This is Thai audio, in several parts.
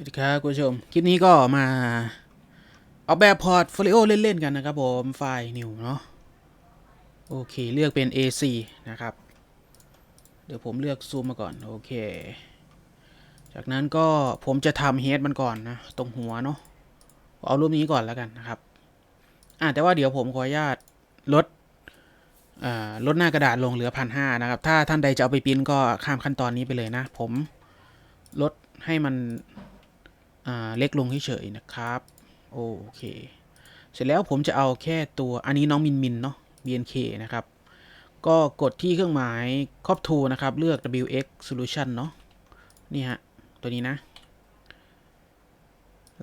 สวัสดีครับคุณผู้ชม คลิปนี้ก็มาเอาแบบพอร์ตโฟลิโอเล่น ๆ กันนะครับผม ไฟล์นิวเนาะโอเค เลือกเป็น A4 นะครับ เดี๋ยวผมเลือกซูมมาก่อน โอเค จากนั้นก็ผมจะทำเฮดมันก่อนนะ ตรงหัวเนาะเอารูปนี้ก่อนแล้วกันนะครับ อ่าแต่ว่าเดี๋ยวผมขออนุญาตลดลดหน้ากระดาษลงเหลือพันห้านะครับ ถ้าท่านใดจะเอาไปปริ้นก็ข้ามขั้นตอนนี้ไปเลยนะ ผมลดให้มัน เล็กลงเฉยๆนะครับ โอเค เสร็จแล้วผมจะเอาแค่ตัวอันนี้น้องมินมินเนาะ BNK นะครับ ก็กดที่เครื่องหมาย Crop to นะครับ เลือก WX Solution เนาะนี่ฮะ ตัวนี้นะ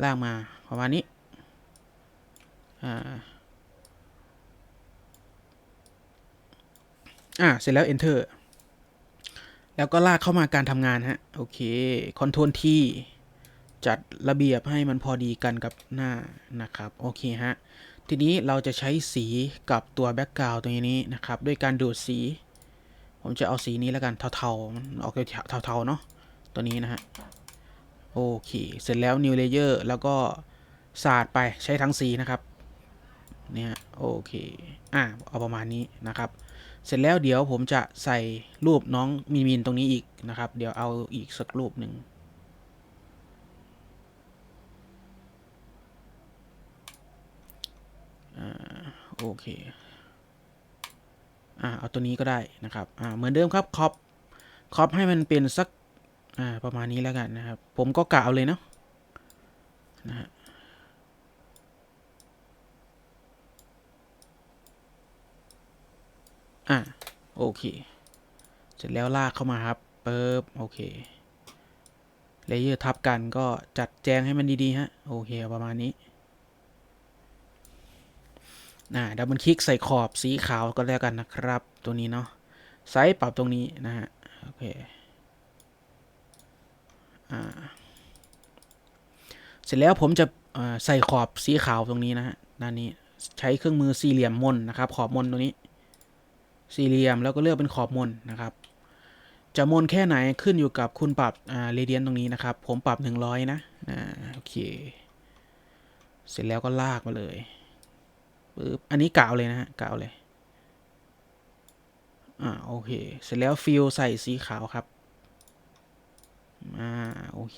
ลากมาประมาณนี้ อ่าอ่าเสร็จแล้ว Enter แล้วก็ลากเข้ามาการทำงานฮะ โอเค Ctrl T จัดระเบียบให้มันพอดีกันกับหน้านะครับ โอเคฮะ ทีนี้เราจะใช้สีกับตัวแบ็กกราวด์ตรงนี้นะครับ ด้วยการดูดสี ผมจะเอาสีนี้แล้วกันเทาๆมันออกเทาๆเนาะตัวนี้นะฮะ โอเค เสร็จแล้ว New Layer แล้วก็สาดไปใช้ทั้งสีนะครับ เนี่ยโอเค อะเอาประมาณนี้นะครับ เสร็จแล้วเดี๋ยวผมจะใส่รูปน้องมีมินตรงนี้อีกนะครับ เดี๋ยวเอาอีกสักรูปหนึ่ง โอเค อ่า เอาตัวนี้ก็ได้นะครับ อ่า เหมือนเดิมครับคอปคอปให้มันเป็นสัก อ่า ประมาณนี้แล้วกันนะครับ ผมก็กะเอาเลยเนาะ นะฮะอะโอเค เสร็จแล้วลากเข้ามาครับเปิบโอเคเลเยอร์ทับกันก็จัดแจงให้มันดี ๆ ฮะ โอเค ประมาณนี้ นะดับเบิลคลิกใส่ขอบสีขาวก็แล้วกันนะครับ ตัวนี้เนาะไซส์ปรับตรงนี้นะฮะโอเคอ่าเสร็จแล้วผมจะใส่ขอบสีขาวตรงนี้นะฮะด้านนี้ใช้เครื่องมือสี่เหลี่ยมมนนะครับ ขอบมนตรงนี้ สี่เหลี่ยมแล้วก็เลือกเป็นขอบมนนะครับ จะมนแค่ไหนขึ้นอยู่กับคุณปรับอ่าเรเดียนตรงนี้นะครับ ผมปรับ 100 นะอ่าโอเค เสร็จแล้วก็ลากมาเลย ปึ๊บอันนี้กาวเลยนะฮะกาวเลย อ่าโอเค เสร็จแล้วฟิลใส่สีขาวครับอ่าโอเค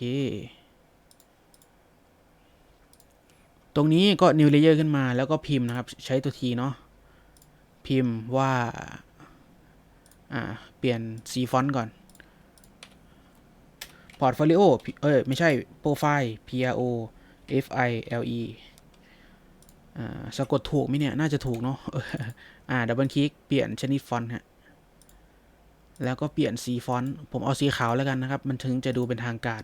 ตรงนี้ก็ new layer ขึ้นมาแล้วก็พิมพ์นะครับ ใช้ตัวทีเนาะพิมพ์ว่า อ่า เปลี่ยนสีฟอนต์ก่อน portfolio เอ้ย ไม่ใช่ profile p r o f i l e อ่า สะกดถูกไหมเนี่ย น่าจะถูกเนาะอ่าดับเบิลคลิกเปลี่ยนชนิดฟอนต์ฮะแล้วก็เปลี่ยนสีฟอนต์ผมเอาสีขาวแล้วกันนะครับ มันถึงจะดูเป็นทางการ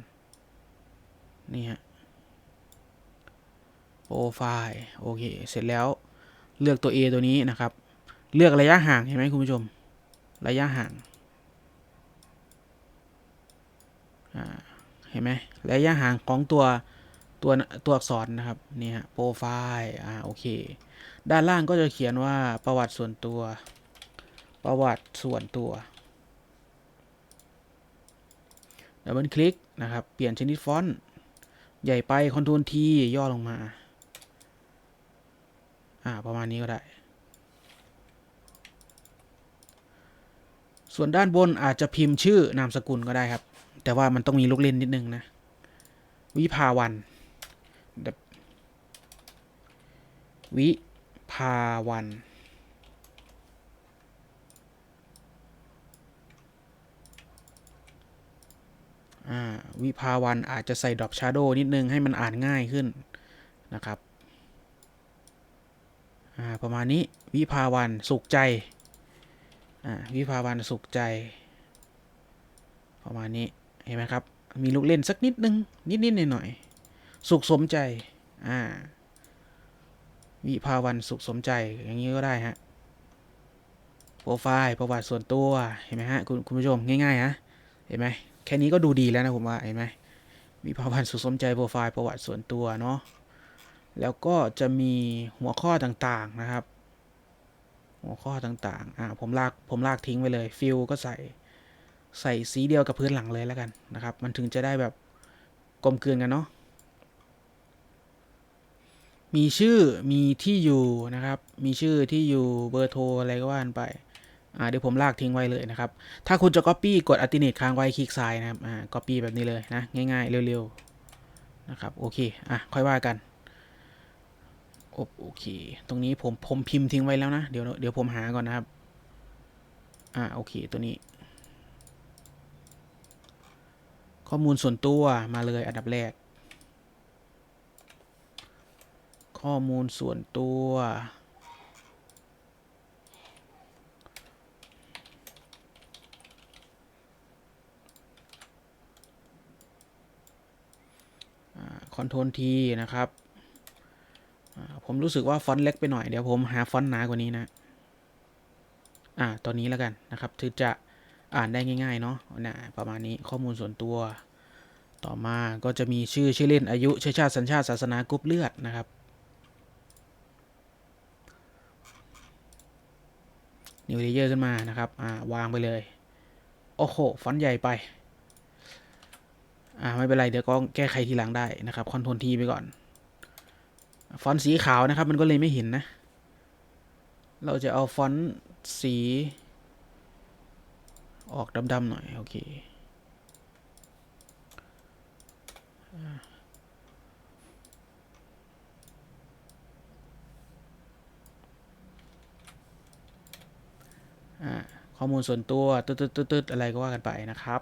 นี่ฮะโปรไฟล์โอเค เสร็จแล้วเลือกตัว A ตัวนี้นะครับ เลือกระยะห่างเห็นไหมคุณผู้ชม ระยะห่างอ่าเห็นไหมระยะห่างของตัว ตัวตัวอักษรนะครับนี่ฮะโปรไฟล์อ่าโอเค ด้านล่างก็จะเขียนว่าประวัติส่วนตัว ประวัติส่วนตัวดับเบิลคลิกนะครับ เปลี่ยนชนิดฟอนต์ ใหญ่ไปคอนโทรลทีย่อลงมา อ่า ประมาณนี้ก็ได้ ส่วนด้านบนอาจจะพิมพ์ชื่อนามสกุลก็ได้ครับ แต่ว่ามันต้องมีลูกเล่นนิดนึงนะ วิภาวัน วิภาวันอ่าวิภาวันอาจจะใส่ดอกชาโดนิดนึงให้มันอ่านง่ายขึ้นนะครับอ่าประมาณนี้วิภาวันสุขใจอ่าวิภาวันสุขใจ ประมาณนี้ เห็นไหมครับ มีลูกเล่นสักนิดนึง นิดนิดหน่อยหน่อย สุขสมใจ อ่า วิภาวันสุขสมใจ อย่างนี้ก็ได้ฮะ โปรไฟล์ประวัติส่วนตัว เห็นไหมฮะ คุณคุณผู้ชมง่ายๆฮะ เห็นไหม แค่นี้ก็ดูดีแล้วนะผมว่า เห็นไหมวิภาวันสุขสมใจโปรไฟล์ประวัติส่วนตัวเนาะ แล้วก็จะมีหัวข้อต่างๆนะครับ หัวข้อต่างๆ อ่า ผมลาก ผมลากทิ้งไปเลย ฟิลก็ใส่ ใส่สีเดียวกับพื้นหลังเลยแล้วกันนะครับ มันถึงจะได้แบบกลมกลืนกันเนาะ มีชื่อมีที่อยู่นะครับ มีชื่อที่อยู่เบอร์โทรอะไรก็ว่านไปอ่าเดี๋ยวผมลากทิ้งไว้เลยนะครับ ถ้าคุณจะ Copy กด Alternate ค้างไว้คลิกซ้ายนะครับอ่า Copy แบบนี้เลยนะ ง่ายๆ เร็วๆ นะครับ โอเค อะ ค่อยว่ากันโอโอเค ตรงนี้ผมผมพิมพ์ทิ้งไว้แล้วนะ เดี๋ยวเดี๋ยวผมหาก่อนนะครับ อ่าโอเค ตัวนี้ ข้อมูลส่วนตัวมาเลยอันดับแรก ข้อมูลส่วนตัว คอนโทรลทีนะครับ ผมรู้สึกว่าฟอนต์เล็กไปหน่อย เดี๋ยวผมหาฟอนต์หนากว่านี้นะ อ่าตัวนี้แล้วกันนะครับถึงจะอ่านได้ง่ายๆ เนาะนะประมาณนี้ข้อมูลส่วนตัว ต่อมาก็จะมีชื่อชื่อเล่นอายุเชื้อชาติสัญชาติศาสนากรุ๊ปเลือดนะครับ นิวเลเยอร์ขึ้นมานะครับ อ่าวางไปเลย โอ้โห ฟอนต์ใหญ่ไป อ่า ไม่เป็นไร เดี๋ยวก็แก้ไขทีหลังได้นะครับคอนโทรลทีไปก่อน ฟอนต์สีขาวนะครับ มันก็เลยไม่เห็นนะ เราจะเอาฟอนต์สี ออกดำๆหน่อย โอเค ข้อมูลส่วนตัวตืดๆๆๆอะไรก็ว่ากันไปนะครับ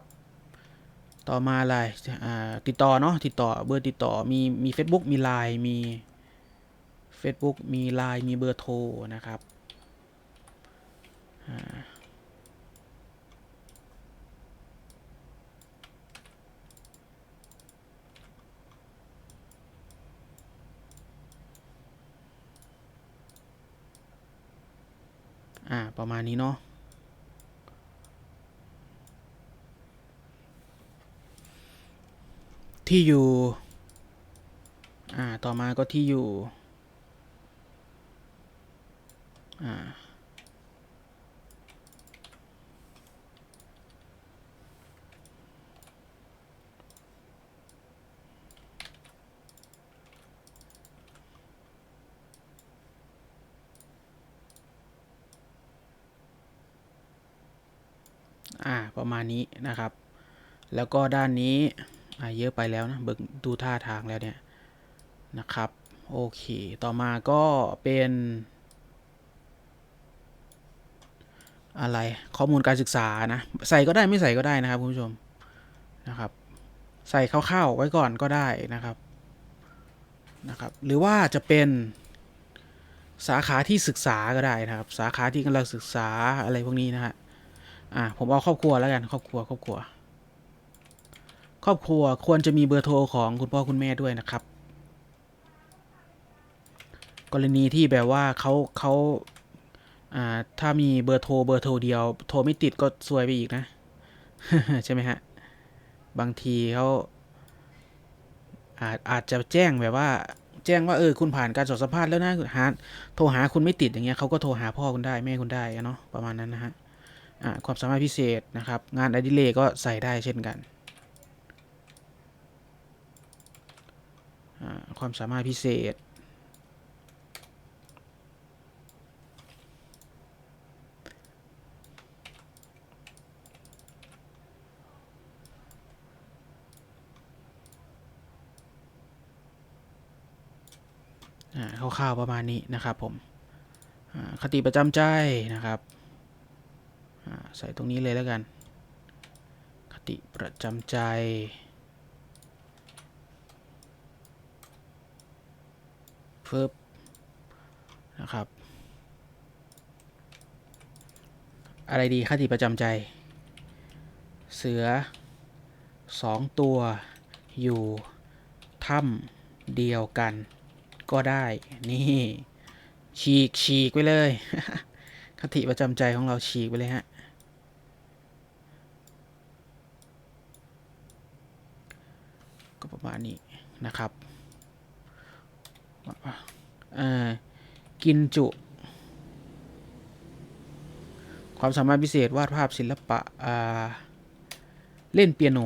ต่อมาอะไรอ่าติดต่อเนาะติดต่อเบอร์ติดต่อมีมี Facebook มี Line มี Facebook มี Line มีเบอร์โทรนะครับอ่าประมาณนี้เนาะ ที่อยู่ อ่า ต่อมาก็ที่อยู่ อ่า อ่า ประมาณนี้นะครับ แล้วก็ด้านนี้ เยอะไปแล้วนะเบิกดูท่าทางแล้วเนี่ยนะครับ โอเค ต่อมาก็เป็น อะไรข้อมูลการศึกษานะ ใส่ก็ได้ไม่ใส่ก็ได้นะครับคุณผู้ชมนะครับ ใส่คร่าวๆไว้ก่อนก็ได้นะครับนะครับ หรือว่าจะเป็นสาขาที่ศึกษาก็ได้นะครับ สาขาที่กำลังศึกษาอะไรพวกนี้นะฮะอ่าผมเอาครอบครัวแล้วกันครอบครัวครอบครัว ครอบครัวควรจะมีเบอร์โทรของคุณพ่อคุณแม่ด้วยนะครับ กรณีที่แบบว่าเขาเขาถ้ามีเบอร์โทรเบอร์โทรเดียว โทรไม่ติดก็ซวยไปอีกนะ ใช่ไหมฮะ บางทีเขาอาจอาจจะแจ้งแบบว่า แจ้งว่าเออคุณผ่านการสอบสัมภาษณ์แล้วนะหาโทรหาคุณไม่ติดอย่างเงี้ยเขาก็โทรหาพ่อคุณได้แม่คุณได้เนาะประมาณนั้นนะฮะความสามารถพิเศษนะครับ งานอดิเรกก็ใส่ได้เช่นกันอ่า ความสามารถพิเศษอ่าคร่าวๆประมาณนี้นะครับผมคติประจำใจนะครับใส่ตรงนี้เลยแล้วกัน คติประจำใจ ฟิบนะครับ อะไรดีคติประจำใจ เสือสองตัวอยู่ถ้ำเดียวกัน ก็ได้ นี่ฉีกฉีกไปเลย คติประจำใจของเราฉีกไปเลยฮะก็ประมาณนี้นะครับ กินจุ ความสามารถพิเศษวาดภาพศิลปะ เล่นเปียโน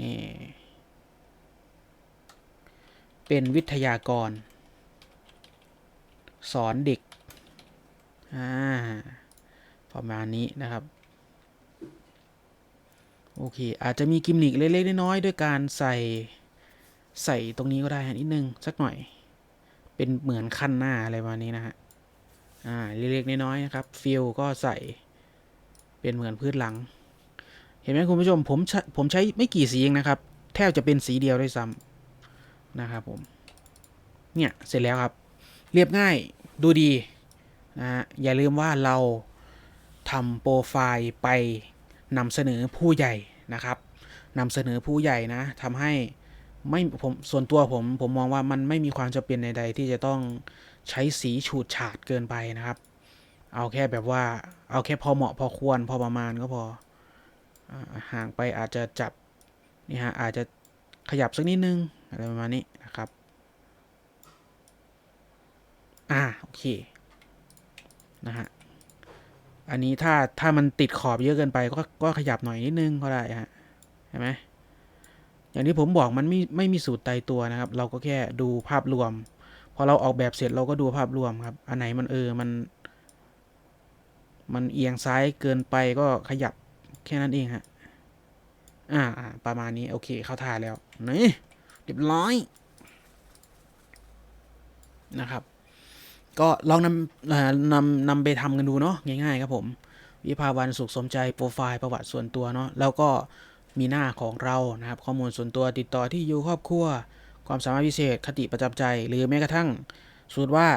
นี่ เป็นวิทยากร สอนเด็ก อ่า ประมาณนี้นะครับโอเค อาจจะมีกิมมิกเล็กๆน้อยๆด้วยการใส่ ใส่ตรงนี้ก็ได้นิดนึงสักหน่อย เป็นเหมือนขั้นหน้าอะไรประมาณนี้นะฮะอ่าเล็กๆน้อยๆนะครับฟิลก็ใส่เป็นเหมือนพื้นหลัง เห็นไหมคุณผู้ชมผมผมใช้ไม่กี่สีเองนะครับ แทบจะเป็นสีเดียวด้วยซ้ำนะครับผมเนี่ยเสร็จแล้วครับ เรียบง่ายดูดีนะฮะอย่าลืมว่าเราทำโปรไฟล์ไปนำเสนอผู้ใหญ่นะครับนำเสนอผู้ใหญ่นะทำให้ ไม่ผมส่วนตัวผมผมมองว่ามันไม่มีความจำเป็นใด ๆ ที่จะต้องใช้สีฉูดฉาดเกินไปนะครับ เอาแค่แบบว่าเอาแค่พอเหมาะพอควรพอประมาณก็พออห่างไปอาจจะจับนี่ฮะอาจจะขยับสักนิดนึงอะไรประมาณนี้นะครับอ่าโอเคนะฮะอันนี้ถ้าถ้ามันติดขอบเยอะเกินไปก็ก็ขยับหน่อยนิดนึงก็ได้ฮะเห็นไหม อย่างที่ผมบอกมันไม่ไม่มีสูตรตายตัวนะครับ เราก็แค่ดูภาพรวม พอเราออกแบบเสร็จเราก็ดูภาพรวมครับ อันไหนมันเออมัน มันเอียงซ้ายเกินไปก็ขยับแค่นั้นเองฮะอ่าประมาณนี้โอเคเข้าท่าแล้วนี่เรียบร้อยนะครับ ก็ลองนำนำนำไปทำกันดูเนาะง่ายๆครับผม วิภาวันสุขสมใจโปรไฟล์ประวัติส่วนตัวเนาะแล้วก็ มีหน้าของเรานะครับ ข้อมูลส่วนตัวติดต่อที่อยู่ครอบครัว ความสามารถพิเศษคติประจำใจ หรือแม้กระทั่งสมมติว่า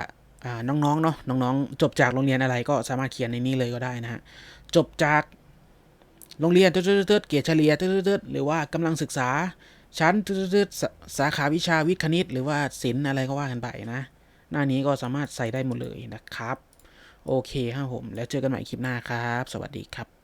น้องๆเนาะน้องๆ จบจากโรงเรียนอะไรก็สามารถเขียนในนี้เลยก็ได้นะฮะจบจากโรงเรียนเตืดๆๆเกียรติเฉลี่ยเตืดๆๆหรือว่ากำลังศึกษาชั้นเตืดๆๆสาสาขาวิชาวิทย์คณิต หรือว่าศิลป์อะไรก็ว่ากันไปนะ หน้านี้ก็สามารถใส่ได้หมดเลยนะครับ โอเคครับผม แล้วเจอกันใหม่คลิปหน้าครับ สวัสดีครับ